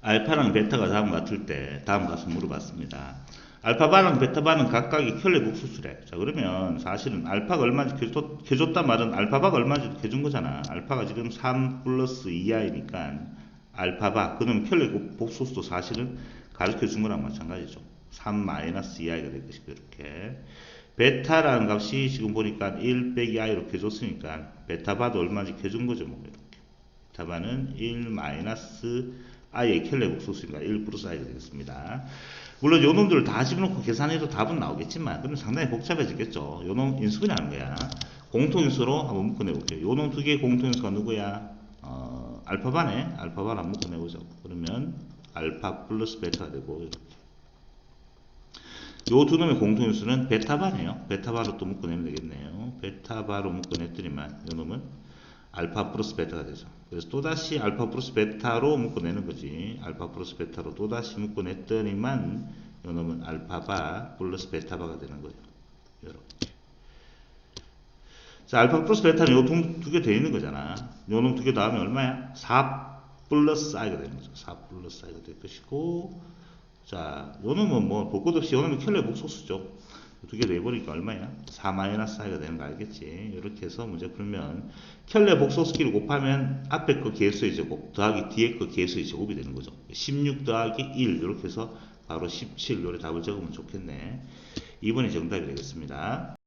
알파랑 베타가 다음 같을 때 다음 가서 물어봤습니다. 알파바랑 베타바는 켤레 복수수래. 자 그러면 사실은 알파가 얼마인지 켜줬단 말은 알파바가 얼마인지 켜준 거잖아. 알파가 지금 3 플러스 2i니까 알파바 그럼 켤레 복수수도 사실은 가르쳐 준 거랑 마찬가지죠. 3 마이너스 2i가 될 것이고 이렇게 베타라는 값이 지금 보니까 1 빼기 i로 켜줬으니까 베타바도 얼마인지 켜준 거죠. 뭐 이렇게. 베타바는 1 마이너스 i의 켈레 복수수니까 1 플러스 i가 되겠습니다. 물론 요 놈들을 다 집어넣고 계산해도 답은 나오겠지만 그럼 상당히 복잡해지겠죠. 요 놈 인수분해 하는 거야. 공통인수로 한번 묶어내 볼게요. 요 놈 두 개의 공통인수가 누구야? 어, 알파바네. 알파바를 한번 묶어내 보죠. 그러면 알파 플러스 베타가 되고. 요 두 놈의 공통인수는 베타바네요. 베타바로 또 묶어내면 되겠네요. 베타바로 묶어냈더니만 요 놈은 알파 플러스 베타가 되죠. 그래서 또다시 알파 플러스 베타로 묶어내는 거지. 알파 플러스 베타로 또다시 묶어냈더니만 요 놈은 알파바 플러스 베타바가 되는 거예요. 이렇게. 자, 알파 플러스 베타는 요 두개 돼 있는 거잖아. 요놈 두개 다음에 얼마야? 4 플러스 i가 되는 거죠. 4 플러스 i가 될 것이고 자, 요 놈은 뭐 볼 것 없이 요 놈은 켤레 복소수죠. 두개 내버리니까 얼마야? 4 마이너스 i가 되는 거 알겠지? 이렇게 해서 문제 풀면 켤레 복소수끼리 곱하면 앞에 거 개수의 제곱 더하기 뒤에 거 개수의 제곱이 되는 거죠. 16 더하기 1 이렇게 해서 바로 17 요래 답을 적으면 좋겠네. 2번이 정답이 되겠습니다.